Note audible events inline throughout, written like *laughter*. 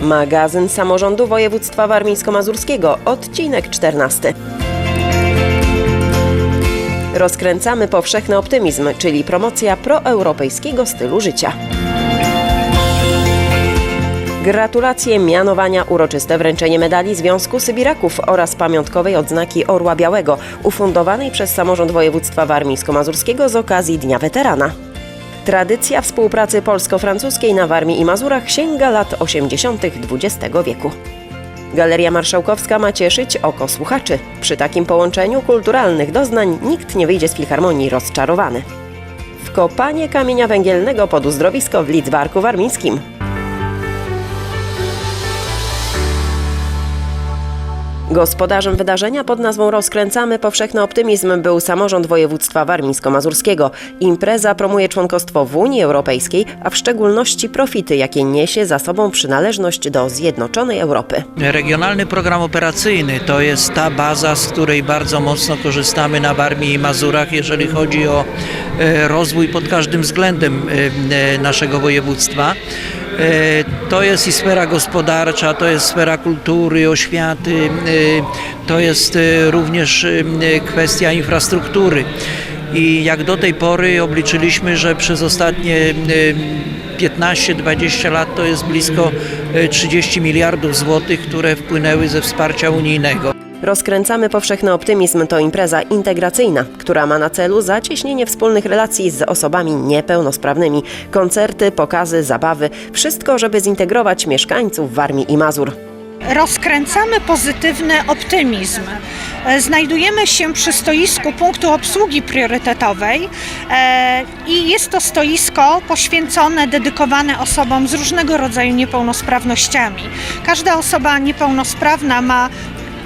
Magazyn Samorządu Województwa Warmińsko-Mazurskiego, odcinek 14. Rozkręcamy powszechny optymizm, czyli promocja proeuropejskiego stylu życia. Gratulacje mianowania, uroczyste wręczenie medali Związku Sybiraków oraz pamiątkowej odznaki Orła Białego, ufundowanej przez Samorząd Województwa Warmińsko-Mazurskiego z okazji Dnia Weterana. Tradycja współpracy polsko-francuskiej na Warmii i Mazurach sięga lat 80. XX wieku. Galeria Marszałkowska ma cieszyć oko słuchaczy. Przy takim połączeniu kulturalnych doznań nikt nie wyjdzie z filharmonii rozczarowany. Wkopanie kamienia węgielnego pod uzdrowisko w Lidzbarku Warmińskim. Gospodarzem wydarzenia pod nazwą Rozkręcamy Powszechny Optymizm był samorząd województwa warmińsko-mazurskiego. Impreza promuje członkostwo w Unii Europejskiej, a w szczególności profity, jakie niesie za sobą przynależność do Zjednoczonej Europy. Regionalny program operacyjny to jest ta baza, z której bardzo mocno korzystamy na Warmii i Mazurach, jeżeli chodzi o e, rozwój pod każdym względem e, e, naszego województwa. E, To jest i sfera gospodarcza, to jest sfera kultury, oświaty, e, to jest e, również kwestia infrastruktury. I jak do tej pory obliczyliśmy, że przez ostatnie e, 15-20 lat to jest blisko e, 30 miliardów złotych, które wpłynęły ze wsparcia unijnego. Rozkręcamy Powszechny Optymizm to impreza integracyjna, która ma na celu zacieśnienie wspólnych relacji z osobami niepełnosprawnymi. Koncerty, pokazy, zabawy, wszystko, żeby zintegrować mieszkańców Warmii i Mazur. Rozkręcamy pozytywny optymizm. E, Znajdujemy się przy stoisku punktu obsługi priorytetowej e, i jest to stoisko poświęcone, dedykowane osobom z różnego rodzaju niepełnosprawnościami. Każda osoba niepełnosprawna ma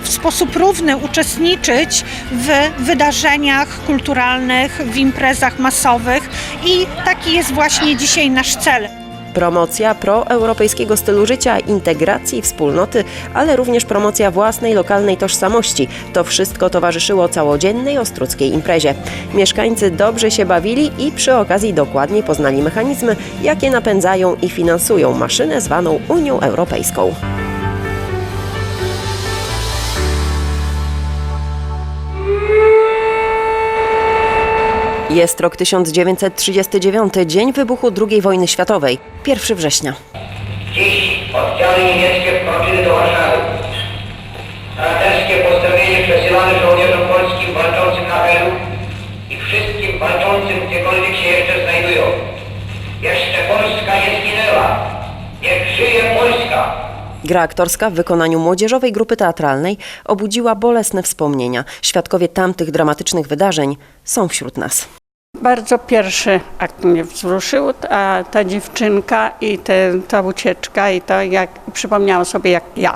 w sposób równy uczestniczyć w wydarzeniach kulturalnych, w imprezach masowych i taki jest właśnie dzisiaj nasz cel. Promocja proeuropejskiego stylu życia, integracji wspólnoty, ale również promocja własnej lokalnej tożsamości. To wszystko towarzyszyło całodziennej ostruckiej imprezie. Mieszkańcy dobrze się bawili i przy okazji dokładnie poznali mechanizmy, jakie napędzają i finansują maszynę zwaną Unią Europejską. Jest rok 1939, dzień wybuchu II wojny światowej, 1 września. Dziś oddziały niemieckie wkroczyły do Warszawy. Braterskie pozdrowienie przesyłane żołnierzom polskim walczącym na Helu i wszystkim walczącym gdziekolwiek się jeszcze znajdują. Jeszcze Polska nie zginęła. Niech żyje Polska! Gra aktorska w wykonaniu młodzieżowej grupy teatralnej obudziła bolesne wspomnienia. Świadkowie tamtych dramatycznych wydarzeń są wśród nas. Bardzo pierwszy akt mnie wzruszył, a ta dziewczynka i te, ta ucieczka i to jak przypomniałam sobie jak ja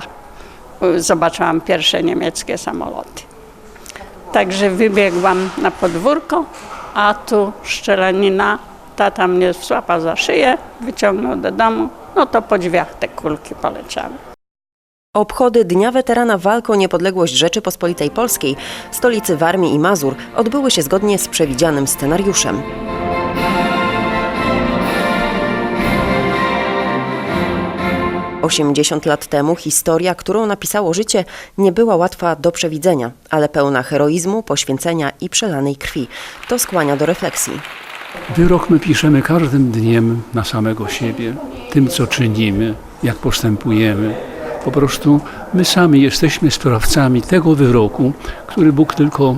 zobaczyłam pierwsze niemieckie samoloty. Także wybiegłam na podwórko, a tu szczelanina, tata mnie złapał za szyję, wyciągnął do domu, no to po drzwiach te kulki poleciały. Obchody Dnia Weterana Walk o Niepodległość Rzeczypospolitej Polskiej, stolicy Warmii i Mazur, odbyły się zgodnie z przewidzianym scenariuszem. Osiemdziesiąt lat temu historia, którą napisało życie, nie była łatwa do przewidzenia, ale pełna heroizmu, poświęcenia i przelanej krwi. To skłania do refleksji. Wyrok my piszemy każdym dniem na samego siebie, tym co czynimy, jak postępujemy. Po prostu my sami jesteśmy sprawcami tego wyroku, który Bóg tylko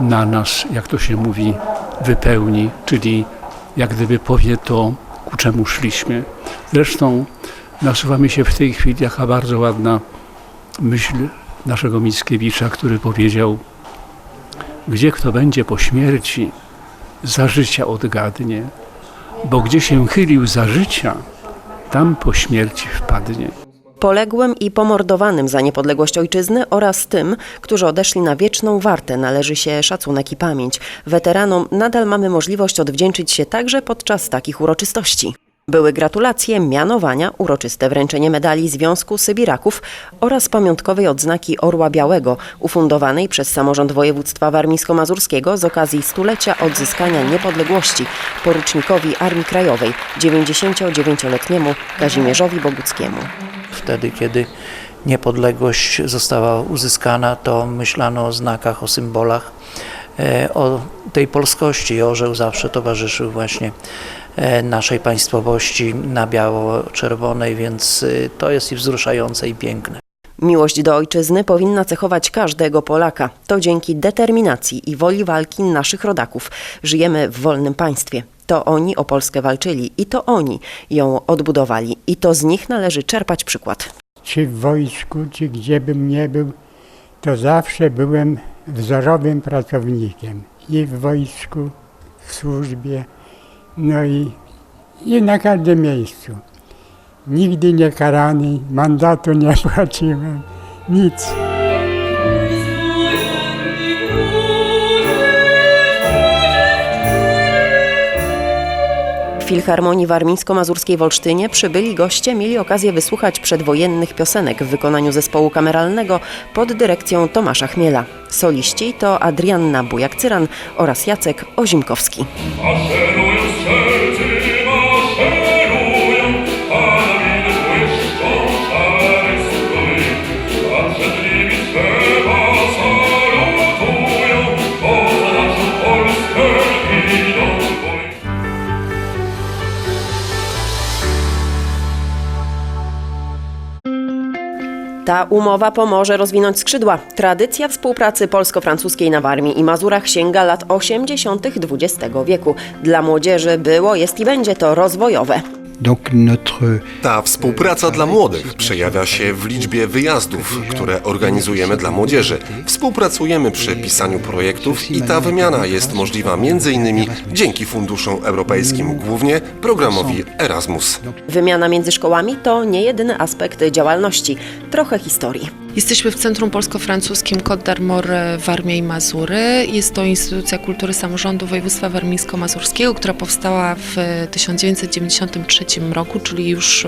na nas, jak to się mówi, wypełni, czyli jak gdyby powie to, ku czemu szliśmy. Zresztą nasuwa mi się w tej chwili jaka bardzo ładna myśl naszego Mickiewicza, który powiedział, gdzie kto będzie po śmierci, za życia odgadnie, bo gdzie się chylił za życia, tam po śmierci wpadnie. Poległym i pomordowanym za niepodległość ojczyzny oraz tym, którzy odeszli na wieczną wartę, należy się szacunek i pamięć. Weteranom nadal mamy możliwość odwdzięczyć się także podczas takich uroczystości. Były gratulacje, mianowania, uroczyste wręczenie medali Związku Sybiraków oraz pamiątkowej odznaki Orła Białego, ufundowanej przez samorząd województwa warmińsko-mazurskiego z okazji stulecia odzyskania niepodległości porucznikowi Armii Krajowej, 99-letniemu Kazimierzowi Boguckiemu. Wtedy, kiedy niepodległość została uzyskana, to myślano o znakach, o symbolach, e, o tej polskości. Orzeł zawsze towarzyszył właśnie e, naszej państwowości na biało-czerwonej, więc e, to jest i wzruszające i piękne. Miłość do ojczyzny powinna cechować każdego Polaka. To dzięki determinacji i woli walki naszych rodaków żyjemy w wolnym państwie. To oni o Polskę walczyli i to oni ją odbudowali i to z nich należy czerpać przykład. czy w wojsku, czy gdzie bym nie był, to zawsze byłem wzorowym pracownikiem. I w wojsku, w służbie, no i, i na każdym miejscu. Nigdy nie karany, mandatu nie *laughs* płaciłem, nic. Filharmonii Warmińsko-Mazurskiej w Olsztynie przybyli goście mieli okazję wysłuchać przedwojennych piosenek w wykonaniu zespołu kameralnego pod dyrekcją Tomasza Chmiela. Soliści to Adrianna Bujak-Cyran oraz Jacek Ozimkowski. Ta umowa pomoże rozwinąć skrzydła. Tradycja współpracy polsko-francuskiej na Warmii i Mazurach sięga lat 80. XX wieku. Dla młodzieży było, jest i będzie to rozwojowe. Ta współpraca dla młodych przejawia się w liczbie wyjazdów, które organizujemy dla młodzieży. Współpracujemy przy pisaniu projektów i ta wymiana jest możliwa m.in. dzięki funduszom europejskim, głównie programowi Erasmus. Wymiana między szkołami to nie jedyny aspekt działalności. Trochę historii. Jesteśmy w Centrum Polsko-Francuskim Côte d'Armor Warmia i Mazury. Jest to instytucja kultury samorządu województwa warmińsko-mazurskiego, która powstała w 1993 roku, czyli już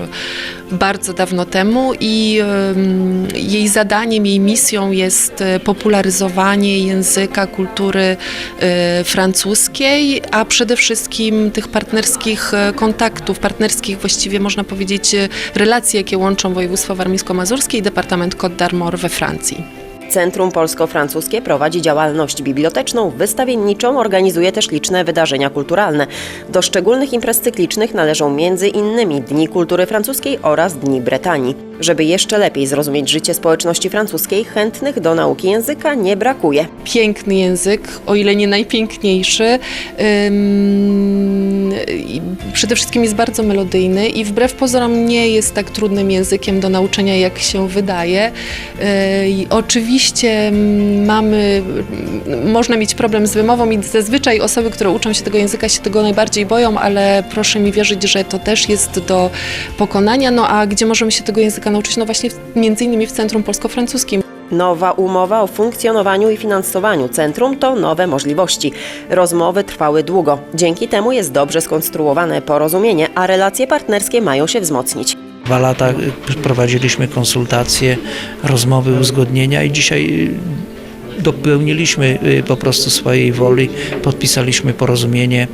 bardzo dawno temu i jej zadaniem, jej misją jest e, popularyzowanie języka, kultury e, francuskiej, a przede wszystkim tych partnerskich e, kontaktów, partnerskich właściwie można powiedzieć e, relacji, jakie łączą województwo warmińsko-mazurskie i Departament Côte d'Armor we Francji. Centrum Polsko-Francuskie prowadzi działalność biblioteczną, wystawienniczą, organizuje też liczne wydarzenia kulturalne. Do szczególnych imprez cyklicznych należą między innymi Dni Kultury Francuskiej oraz Dni Bretanii. Żeby jeszcze lepiej zrozumieć życie społeczności francuskiej, chętnych do nauki języka nie brakuje. Piękny język, o ile nie najpiękniejszy. Ym, przede wszystkim jest bardzo melodyjny i wbrew pozorom nie jest tak trudnym językiem do nauczenia, jak się wydaje. I oczywiście mm, mamy, mm, można mieć problem z wymową i zazwyczaj osoby, które uczą się tego języka się tego najbardziej boją, ale proszę mi wierzyć, że to też jest do pokonania. No a gdzie możemy się tego języka nauczyć? No właśnie między innymi w Centrum Polsko-Francuskim. Nowa umowa o funkcjonowaniu i finansowaniu centrum to nowe możliwości. Rozmowy trwały długo. Dzięki temu jest dobrze skonstruowane porozumienie, a relacje partnerskie mają się wzmocnić. Dwa lata y, prowadziliśmy konsultacje, rozmowy, uzgodnienia i dzisiaj y, dopełniliśmy y, po prostu swojej woli, podpisaliśmy porozumienie.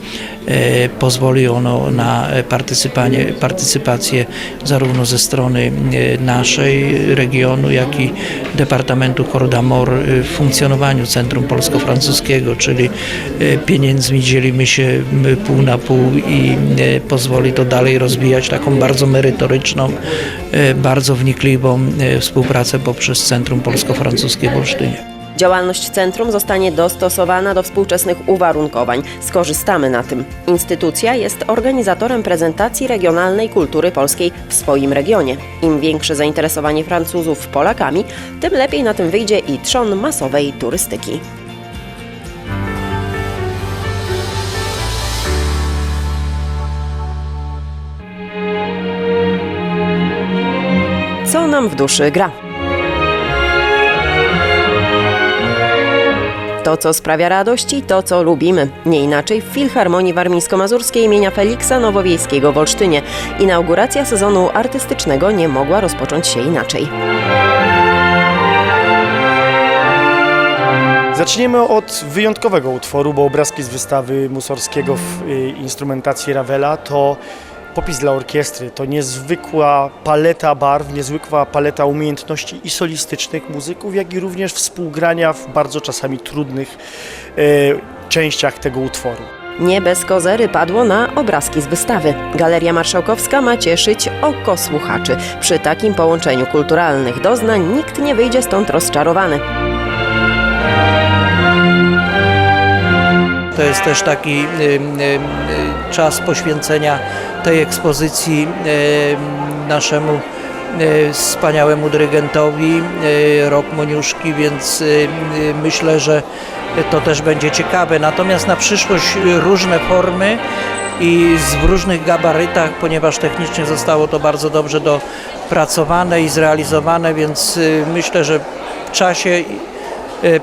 E, Pozwoli ono na partycypację zarówno ze strony e, naszej regionu, jak i Departamentu Cordamor w funkcjonowaniu Centrum Polsko-Francuskiego, czyli pieniędzmi dzielimy się pół na pół i pozwoli to dalej rozwijać taką bardzo merytoryczną, bardzo wnikliwą współpracę poprzez Centrum Polsko-Francuskie w Olsztynie. Działalność centrum zostanie dostosowana do współczesnych uwarunkowań. Skorzystamy na tym. Instytucja jest organizatorem prezentacji regionalnej kultury polskiej w swoim regionie. Im większe zainteresowanie Francuzów Polakami, tym lepiej na tym wyjdzie i trzon masowej turystyki. Co nam w duszy gra? To, co sprawia radość i to, co lubimy. Nie inaczej w Filharmonii Warmińsko-Mazurskiej imienia Feliksa Nowowiejskiego w Olsztynie. Inauguracja sezonu artystycznego nie mogła rozpocząć się inaczej. Zaczniemy od wyjątkowego utworu, bo obrazki z wystawy Musorskiego w y, instrumentacji Ravela to popis dla orkiestry. To niezwykła paleta barw, niezwykła paleta umiejętności i solistycznych muzyków, jak i również współgrania w bardzo czasami trudnych y, częściach tego utworu. Nie bez kozery padło na obrazki z wystawy. Galeria Marszałkowska ma cieszyć oko słuchaczy. Przy takim połączeniu kulturalnych doznań nikt nie wyjdzie stąd rozczarowany. To jest też taki y, y, y, czas poświęcenia tej ekspozycji naszemu wspaniałemu dyrygentowi, Rok Moniuszki, więc myślę, że to też będzie ciekawe. Natomiast na przyszłość różne formy i w różnych gabarytach, ponieważ technicznie zostało to bardzo dobrze dopracowane i zrealizowane, więc myślę, że w czasie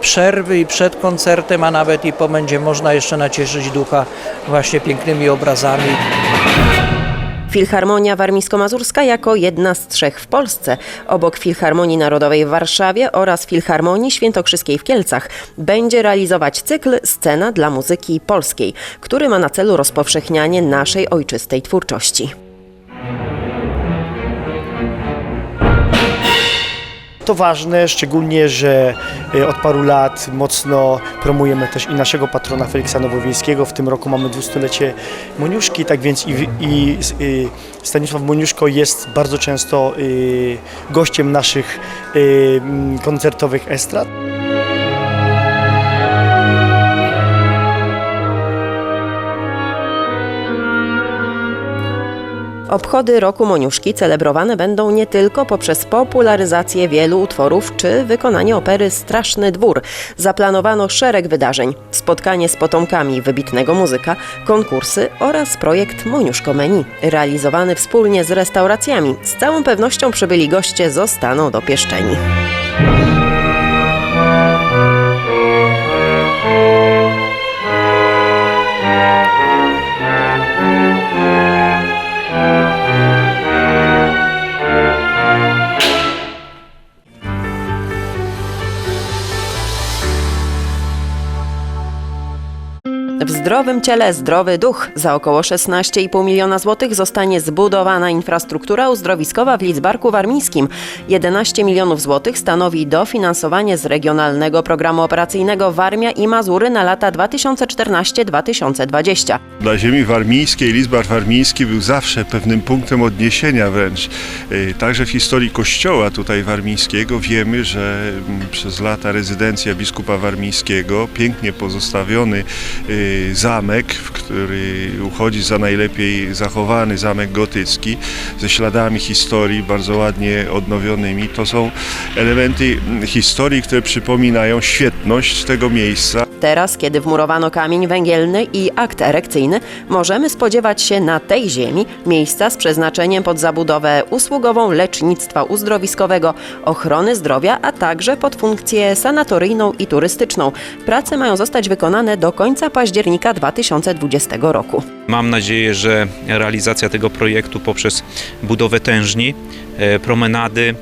przerwy i przed koncertem, a nawet i po będzie można jeszcze nacieszyć ducha właśnie pięknymi obrazami. Filharmonia Warmińsko-Mazurska jako jedna z trzech w Polsce, obok Filharmonii Narodowej w Warszawie oraz Filharmonii Świętokrzyskiej w Kielcach, będzie realizować cykl Scena dla muzyki polskiej, który ma na celu rozpowszechnianie naszej ojczystej twórczości. To ważne, szczególnie, że y, od paru lat mocno promujemy też i naszego patrona Feliksa Nowowiejskiego. W tym roku mamy dwustulecie Moniuszki, tak więc i, i y, Stanisław Moniuszko jest bardzo często y, gościem naszych koncertowych estrad. Obchody Roku Moniuszki celebrowane będą nie tylko poprzez popularyzację wielu utworów czy wykonanie opery Straszny Dwór. Zaplanowano szereg wydarzeń, spotkanie z potomkami wybitnego muzyka, konkursy oraz projekt Moniuszko Menu, realizowany wspólnie z restauracjami. Z całą pewnością przybyli goście zostaną dopieszczeni. Zdrowym ciele zdrowy duch. Za około 16,5 miliona złotych zostanie zbudowana infrastruktura uzdrowiskowa w Lidzbarku Warmińskim. 11 milionów złotych stanowi dofinansowanie z Regionalnego Programu Operacyjnego Warmia i Mazury na lata 2014-2020. Dla ziemi warmińskiej Lizbar Warmiński był zawsze pewnym punktem odniesienia wręcz. Y, Także w historii kościoła tutaj warmińskiego wiemy, że mm, przez lata rezydencja biskupa warmińskiego, pięknie pozostawiony y, zamek, który uchodzi za najlepiej zachowany zamek gotycki, ze śladami historii bardzo ładnie odnowionymi. To są elementy historii, które przypominają świetność tego miejsca. Teraz, kiedy wmurowano kamień węgielny i akt erekcyjny, możemy spodziewać się na tej ziemi miejsca z przeznaczeniem pod zabudowę usługową lecznictwa uzdrowiskowego, ochrony zdrowia, a także pod funkcję sanatoryjną i turystyczną. Prace mają zostać wykonane do końca października 2020 roku. Mam nadzieję, że realizacja tego projektu poprzez budowę tężni, e, promenady,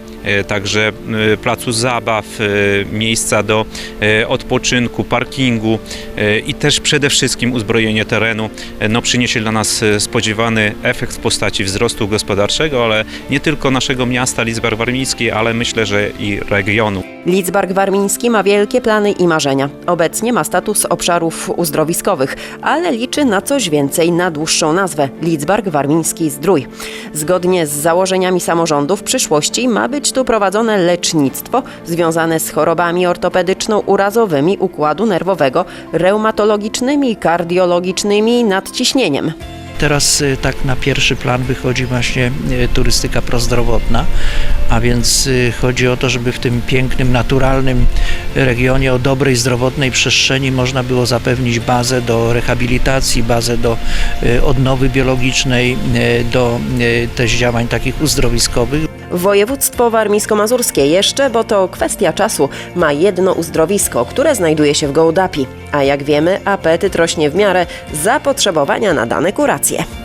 także e, placu zabaw, e, miejsca do e, odpoczynku, parkingu e, i też przede wszystkim uzbrojenie terenu e, no, przyniesie dla nas e, spodziewany efekt w postaci wzrostu gospodarczego, ale nie tylko naszego miasta Lidzbar Warmiński, ale myślę, że i regionu. Lidzbark Warmiński ma wielkie plany i marzenia. Obecnie ma status obszarów uzdrowiskowych, ale liczy na coś więcej, na dłuższą nazwę Lidzbark Warmiński Zdrój. Zgodnie z założeniami samorządu w przyszłości ma być tu prowadzone lecznictwo związane z chorobami ortopedyczno-urazowymi układu nerwowego, reumatologicznymi, kardiologicznymi i nadciśnieniem. Teraz y, tak na pierwszy plan wychodzi właśnie y, turystyka prozdrowotna, a więc y, chodzi o to, żeby w tym pięknym, naturalnym regionie o dobrej, zdrowotnej przestrzeni można było zapewnić bazę do rehabilitacji, bazę do odnowy biologicznej, do też działań takich uzdrowiskowych. Województwo warmińsko-mazurskie jeszcze, bo to kwestia czasu, ma jedno uzdrowisko, które znajduje się w Gołdapi. A jak wiemy, apetyt rośnie w miarę zapotrzebowania na dane kuracje informacje.